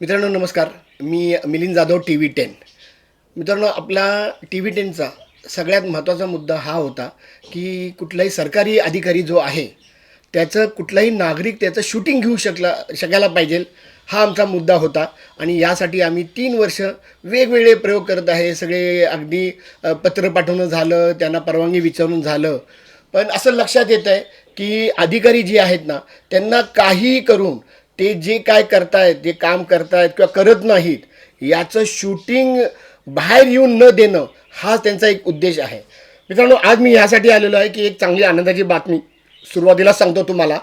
मित्रांनो नमस्कार. मी Milind Jadhav T V ten. मित्रांनो आपला टी व्ही टेनचा सगळ्यात महत्त्वाचा मुद्दा हा होता की कुठलाही सरकारी अधिकारी जो आहे त्याचं कुठलाही नागरिक त्याचं शूटिंग घेऊ शकला शकायला पाहिजे हा आमचा मुद्दा होता. आणि यासाठी आम्ही तीन वर्ष वेगवेगळे प्रयोग करत आहे. सगळे अगदी पत्र पाठवणं झालं त्यांना परवानगी विचारून झालं. पण असं लक्षात येतं आहे की अधिकारी जे आहेत ना त्यांना काहीही करून ते जे काय करतायत जे काम करतायत किंवा करत नाहीत याचं शूटिंग बाहेर येऊन न देणं हा त्यांचा एक उद्देश आहे. मित्रांनो आज मी ह्यासाठी आलेलो आहे की एक चांगली आनंदाची बातमी सुरुवातीला सांगतो तुम्हाला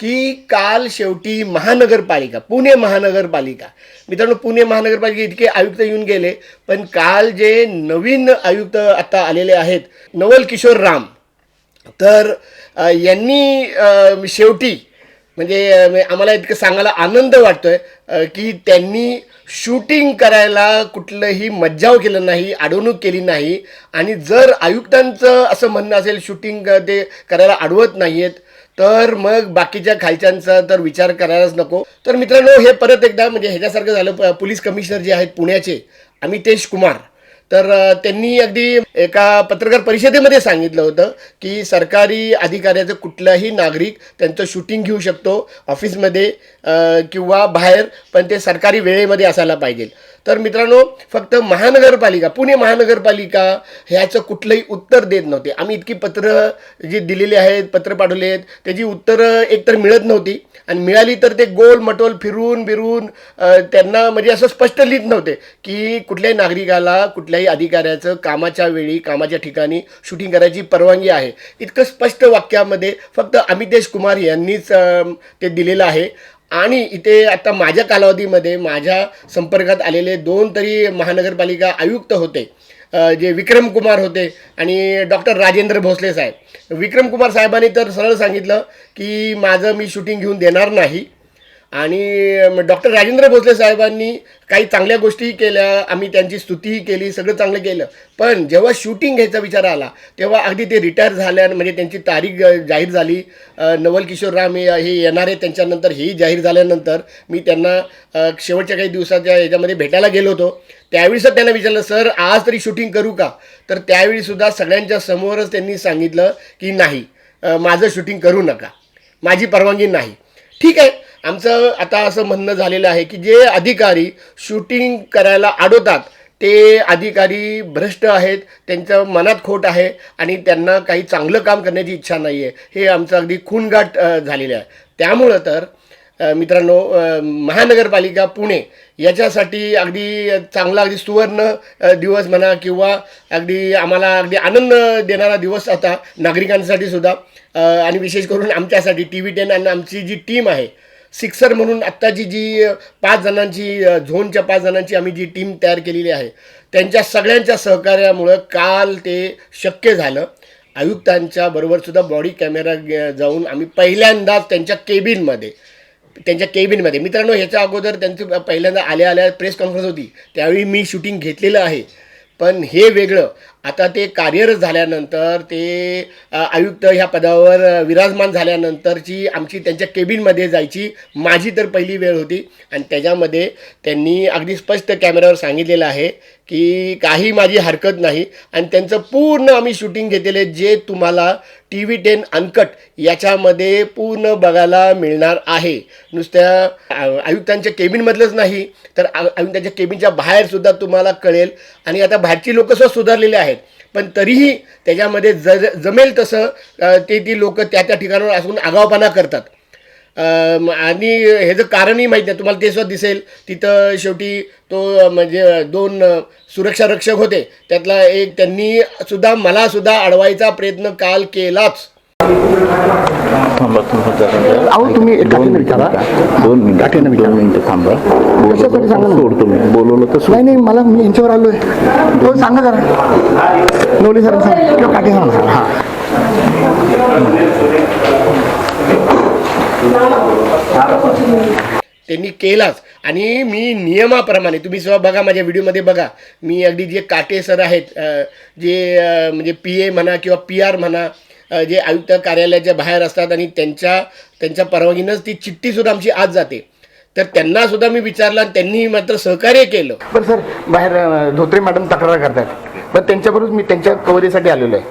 की काल शेवटी महानगरपालिका पुणे महानगरपालिका मित्रांनो पुणे महानगरपालिका इतके आयुक्त येऊन गेले पण काल जे नवीन आयुक्त आता आलेले आहेत नवल किशोर राम तर यांनी शेवटी म्हणजे आम्हाला इतकं सांगायला आनंद वाटतोय आहे की त्यांनी शूटिंग करायला कुठलंही मज्जाव केलं नाही अडवणूक केली नाही. आणि जर आयुक्तांचं असं म्हणणं असेल शूटिंग ते करायला अडवत नाही आहेत तर मग बाकीच्या खालच्यांचा तर विचार करायलाच नको. तर मित्रांनो हे परत एकदा म्हणजे ह्याच्यासारखं झालं प- पोलीस कमिशनर जे आहेत पुण्याचे अमितेश कुमार. तर त्यांनी अगदी एका पत्रकार परिषदेमध्ये सांगितलं होतं की सरकारी अधिकाऱ्याचं कुठलाही नागरिक त्यांचं शूटिंग घेऊ शकतो ऑफिसमध्ये किंवा बाहेर पण ते सरकारी वेळेमध्ये असायला पाहिजे. तर मित्रांनो फक्त महानगरपालिका पुणे महानगरपालिका ह्याचं कुठलंही उत्तर देत नव्हते. आम्ही इतकी पत्र जी दिलेली आहेत पत्र पाठवले आहेत त्याची उत्तरं एकतर मिळत नव्हती. आणि मिळाली तर ते गोल मटोल फिरून बिरून त्यांना म्हणजे असं स्पष्ट लिहित नव्हते की कुठल्याही नागरिकाला कुठल्याही अधिकाऱ्याचं कामाच्या वेळी कामाच्या ठिकाणी शूटिंग करायची परवानगी आहे. इतकं स्पष्ट वाक्यामध्ये फक्त अमितेश कुमार यांनीच ते दिलेलं आहे. आणि इथे आता माझ्या कालावधीमध्ये माझ्या संपर्कात आलेले दोन तरी महानगरपालिका आयुक्त होते जे विक्रम कुमार होते आणि डॉक्टर राजेंद्र भोसले साहेब. विक्रम कुमार साहेबांनी तर सरळ सांगितलं की माझं मी शूटिंग घेऊन देणार नाही. आणि डॉक्टर राजेंद्र भोसले साहेबांनी काही चांगल्या गोष्टीही केल्या आम्ही त्यांची स्तुतीही केली सगळं चांगलं केलं. पण जेव्हा शूटिंग घ्यायचा विचार आला तेव्हा अगदी ते रिटायर झाल्या म्हणजे त्यांची तारीख जाहीर झाली. नवल किशोर राम हे येणार आहे त्यांच्यानंतर हेही जाहीर झाल्यानंतर मी त्यांना शेवटच्या काही दिवसाच्या ह्याच्यामध्ये भेटायला गेलो होतो. त्यावेळीसच त्यांना विचारलं सर आज तरी शूटिंग करू का? तर त्यावेळीसुद्धा सगळ्यांच्या समोरच त्यांनी सांगितलं की नाही माझं शूटिंग करू नका. माझी परवानगी नाही. ठीक आहे. आमचं आता असं म्हणणं झालेलं आहे की जे अधिकारी शूटिंग करायला अडवतात ते अधिकारी भ्रष्ट आहेत त्यांच्या मनात खोट आहे आणि त्यांना काही चांगलं काम करण्याची इच्छा नाही आहे हे आमचं अगदी खूनगाठ झालेलं आहे. त्यामुळं तर मित्रांनो महानगरपालिका पुणे याच्यासाठी अगदी चांगला अगदी सुवर्ण दिवस म्हणा किंवा अगदी आम्हाला अगदी आनंद देणारा दिवस आता नागरिकांसाठी सुद्धा. आणि विशेष करून आमच्यासाठी टी व्ही टेन आणि आमची जी टीम आहे सिक्सर म्हणून आत्ताची जी पाच जणांची झोनच्या पाच जणांची आम्ही जी टीम तयार केलेली आहे त्यांच्या सगळ्यांच्या सहकार्यामुळं काल ते शक्य झालं. आयुक्तांच्या बरोबरसुद्धा बॉडी कॅमेरा जाऊन आम्ही पहिल्यांदाच त्यांच्या केबिनमध्ये त्यांच्या केबिनमध्ये मित्रांनो ह्याच्या अगोदर त्यांची पहिल्यांदा आल्या आल्या प्रेस कॉन्फरन्स होती. त्यावेळी मी शूटिंग घेतलेलं आहे. पण हे वेगळं आता ते कार्यरत झाल्यानंतर ते आयुक्त ह्या पदावर विराजमान झाल्यानंतरची आमची त्यांच्या केबिनमध्ये जायची माझी तर पहिली वेळ होती. आणि त्याच्यामध्ये त्यांनी अगदी स्पष्ट कॅमेऱ्यावर सांगितलेलं आहे की काही माझी हरकत नाही. आणि त्यांचं पूर्ण आम्ही शूटिंग घेतलेले जे तुम्हाला टी व्ही टेन अनकट याच्यामध्ये पूर्ण बघायला मिळणार आहे. नुसत्या आयुक्तांच्या केबिनमधलंच नाही तर आयुक्तांच्या केबिनच्या बाहेरसुद्धा तुम्हाला कळेल. आणि आता बाहेरची लोकंसुद्धा सुधारलेले आहेत. पण तरीही त्याच्यामध्ये ज जमेल तसं ते ती लोकं त्या त्या ठिकाणावर असून आगावपणा करतात. आणि ह्याचं कारणही माहीत नाही तुम्हाला ते सुद्धा दिसेल. तिथं शेवटी तो म्हणजे दोन सुरक्षा रक्षक होते. त्यातला एक त्यांनी सुद्धा मला सुद्धा अडवायचा प्रयत्न काल केलाच. थांबा तुम्ही जरा. अहो, तुम्ही दोन मिनिटं? दोन मिनिटं दोन थांबा. कशासाठी सांगा ना? सोडतो मी. बोलवलं तर. नाही नाही मला मी यांच्यावर आलोय. तो सांगा जरा. नवले सर सांग किंवा काटे सर हां. त्यांनी केलाच. आणि मी नियमाप्रमाणे तुम्ही सुद्धा बघा माझ्या व्हिडिओमध्ये बघा मी अगदी जे काटे सर आहेत जे म्हणजे पी ए म्हणा किंवा पी आर म्हणा जे आयुक्त कार्यालयाच्या बाहेर असतात आणि त्यांच्या त्यांच्या परवानगीनंच ती चिठ्ठीसुद्धा आमची आज जाते. तर त्यांना सुद्धा मी विचारलं आणि त्यांनी मात्र सहकार्य केलं. पण सर बाहेर धोत्रे मॅडम तक्रार करतात पण त्यांच्याबरोबर मी त्यांच्या कवरीसाठी आलेलो आहे.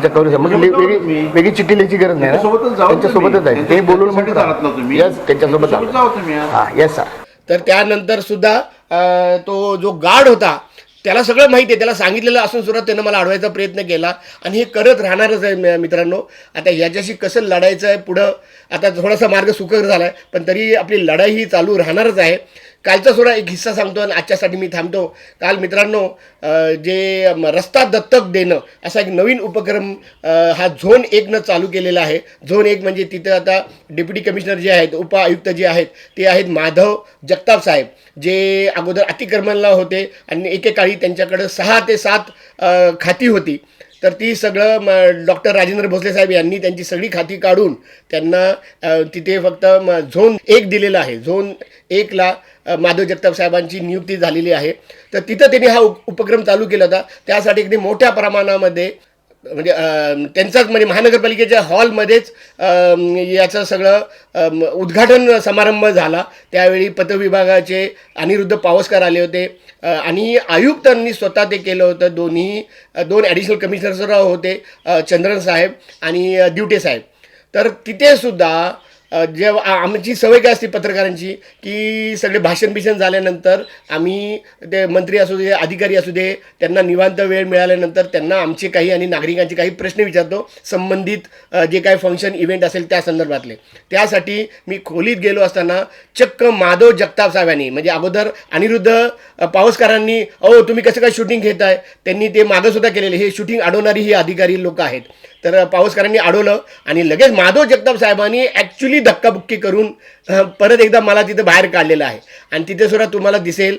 त्यांच्या मग ले- वेगळी वेगळी चिठ्ठी लिहायची गरज नाही त्यांच्यासोबतच ना जाऊ त्यांच्यासोबतच तुम्ही. आहे. ते बोलून? यस त्यांच्यासोबत त्यांच्यासोबत जाऊ. तुम्ही आज. हा येस सर तर त्यानंतर सुद्धा अं, तो जो गार्ड होता त्याला सगळं माहिती आहे. त्याला सांगितलेलं असून सुद्धा त्यानं मला अडवायचा प्रयत्न केला. आणि हे करत राहणारच आहे मी- मित्रांनो. आता याच्याशी कसं लढायचं आहे पुढं आता थोडासा मार्ग सुकर झाला आहे पण तरी आपली लढाई ही चालू राहणारच आहे. कालचा थोडा एक हिस्सा सांगतो आणि आजच्यासाठी मी थांबतो. काल मित्रांनो जे रस्ता दत्तक देणं असा एक नवीन उपक्रम हा झोन एकनं चालू केलेला आहे. झोन एक म्हणजे तिथं आता डेप्युटी कमिशनर जे आहेत उपआयुक्त जे आहेत ते आहेत माधव जगताप साहेब जे अगोदर अतिक्रमणला होते आणि एकेकाळी त्यांच्याकडं सहा ते सात खाती होती. तर ती सगळं म डॉक्टर राजेंद्र भोसले साहेब यांनी त्यांची सगळी खाती काढून त्यांना तिथे फक्त म झोन एक दिलेला आहे. झोन एकला माधव जगताप साहेबांची नियुक्ती झालेली आहे. तर तिथं त्यांनी हा उप उपक्रम चालू केला होता. त्यासाठी अगदी मोठ्या प्रमाणामध्ये म्हणजे त्यांचाच म्हणजे महानगरपालिकेच्या हॉलमध्येच याचं सगळं उद्घाटन समारंभ झाला. त्यावेळी पतविभागाचे अनिरुद्ध पावसकर आले होते. आणि आयुक्तांनी स्वतः ते केलं होतं. दोन्ही दोन ॲडिशनल कमिशनर होते चंद्रन साहेब आणि दिवटे साहेब. तर तिथेसुद्धा जेव्हा आमची सवय काय असते पत्रकारांची की सगळे भाषण बिषण झाल्यानंतर आम्ही ते मंत्री असू दे अधिकारी असू दे त्यांना निवांत वेळ मिळाल्यानंतर त्यांना आमचे काही आणि नागरिकांचे काही प्रश्न विचारतो संबंधित जे काही फंक्शन इव्हेंट असेल त्या संदर्भातले. त्यासाठी मी खोलीत गेलो असताना चक्क माधव जगताप साहेबांनी म्हणजे अगोदर अनिरुद्ध पावसकरांनी अहो तुम्ही कसं काय शूटिंग घेताय? त्यांनी ते मागंसुद्धा केलेले हे शूटिंग अडवणारी ही अधिकारी लोक आहेत. तर पाऊसकरांनी अडवलं आणि लगेच माधव जगताप साहेबांनी ॲक्च्युली धक्काबुक्की करून परत एकदा मला तिथं बाहेर काढलेलं आहे. आणि तिथे सुद्धा तुम्हाला दिसेल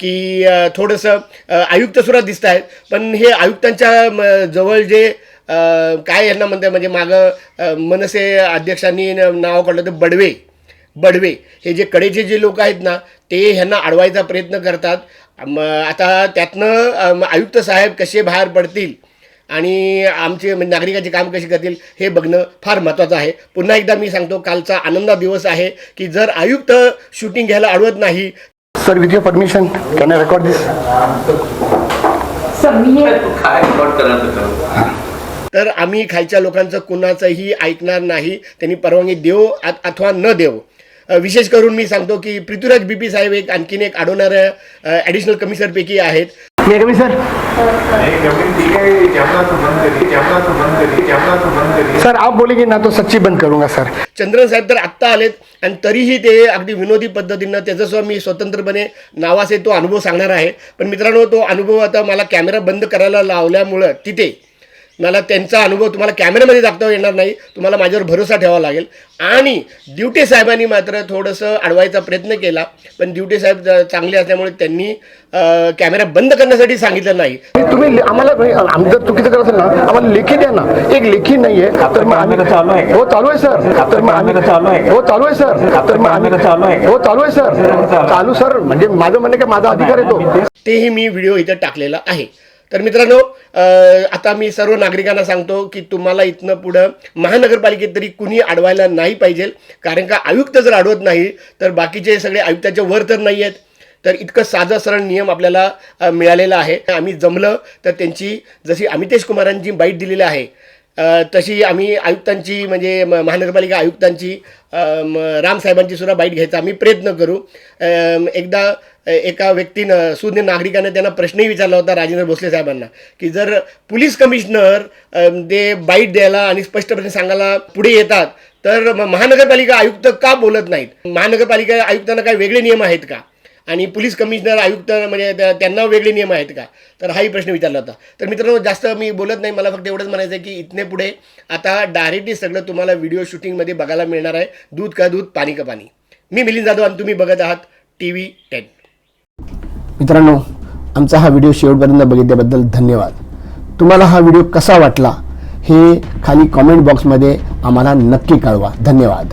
की थोडंसं आयुक्तसुद्धा दिसत आहेत पण हे आयुक्तांच्या म, जवळ जे काय यांना म्हणतात म्हणजे मागं मनसे अध्यक्षांनी नाव काढलं तर बडवे. बडवे. हे जे कडेचे जे लोक आहेत ना ते ह्यांना अडवायचा प्रयत्न करतात. मग आता त्यातनं आयुक्त साहेब कसे बाहेर पडतील आणि आमचे म्हणजे नागरिकांचे काम कसे करतील हे बघणं फार महत्त्वाचं आहे. पुन्हा एकदा मी सांगतो कालचा आनंदा दिवस आहे की जर आयुक्त शूटिंग घ्यायला अडवत नाही. Sir with your permission can I record this तर आम्ही खालच्या लोकांचं कुणाचंही ऐकणार नाही. त्यांनी परवानगी देव अथवा न देव विशेष करून मी सांगतो की पृथ्वीराज बीपी साहेब एक आणखीन एक अडवणाऱ्या ॲडिशनल कमिशनरपैकी आहेत. मी कमी सर. सर आप बोलेंगे ना तो सच्ची बंद करूंगा सर. चंद्रन साहेब तर आत्ता आलेत आणि तरीही ते अगदी विनोदी पद्धतीनं त्याच्यासह मी स्वतंत्रपणे नावाचे तो अनुभव सांगणार आहे. पण मित्रांनो तो अनुभव आता मला कॅमेरा बंद करायला लावल्यामुळं तिथे मला त्यांचा अनुभव तुम्हाला कॅमेऱ्यामध्ये दाखवता येणार नाही. तुम्हाला माझ्यावर भरोसा ठेवावा लागेल. आणि ड्युटे साहेबांनी मात्र थोडंसं अडवायचा प्रयत्न केला. पण ड्युटे साहेब चांगले असल्यामुळे त्यांनी कॅमेरा बंद करण्यासाठी सांगितलं नाही. तुम्ही आम्हाला आम्ही जर चुकीचं करत असेल ना आम्हाला लेखी द्या ना. एक लेखी नाहीये. तर मग आम्ही चालू आहे. हो चालू आहे सर. तर मग आम्ही चालू आहे. हो चालू आहे सर. तर मग आम्ही चालू आहे. हो चालू आहे सर. चालू सर. म्हणजे माझं म्हणणं काय माझा अधिकार आहे तो. तेही मी व्हिडिओ इथं टाकलेला आहे. तर मित्रांनो आता मी सर्व नागरिकांना सांगतो की तुम्हाला इथनं पुढं महानगरपालिकेत तरी कुणी अडवायला नाही पाहिजे. कारण का आयुक्त जर अडवत नाही तर बाकीचे सगळे आयुक्ताच्या वर तर नाही आहेत. तर इतकं साधा सरळ नियम आपल्याला मिळालेला आहे. आम्ही जमलं तर त्यांची जशी अमितेश कुमारांची बाईट दिलेली आहे तशी आम्ही आयुक्तांची म्हणजे म- महानगरपालिका आयुक्तांची रामसाहेबांची सुद्धा बाईट घ्यायचा आम्ही प्रयत्न करू. एकदा एका व्यक्तीनं सुज्ञ नागरिकानं त्यांना प्रश्नही विचारला होता राजेंद्र भोसले साहेबांना की जर पोलीस कमिशनर ते बाईट द्यायला आणि स्पष्टपणे सांगायला पुढे येतात तर महानगरपालिका आयुक्त का बोलत नाहीत? महानगरपालिका आयुक्तांना काय वेगळे नियम आहेत का? आणि पोलीस कमिशनर आयुक्त म्हणजे त्यांना वेगळे नियम आहेत का? तर हाही प्रश्न विचारला होता. तर मित्रांनो जास्त मी बोलत नाही. मला फक्त एवढंच म्हणायचं आहे की इथने पुढे आता डायरेक्टली सगळं तुम्हाला व्हिडिओ शूटिंगमध्ये बघायला मिळणार आहे. दूध का दूध पाणी का पाणी. मी मिलिंद जाधव आणि तुम्ही बघत आहात टी व्ही टेन मित्रांनो आमचा हा व्हिडिओ शेवटपर्यंत बघितल्याबद्दल धन्यवाद. तुम्हाला हा व्हिडिओ कसा वाटला हे खाली कॉमेंट बॉक्समध्ये आम्हाला नक्की कळवा. धन्यवाद.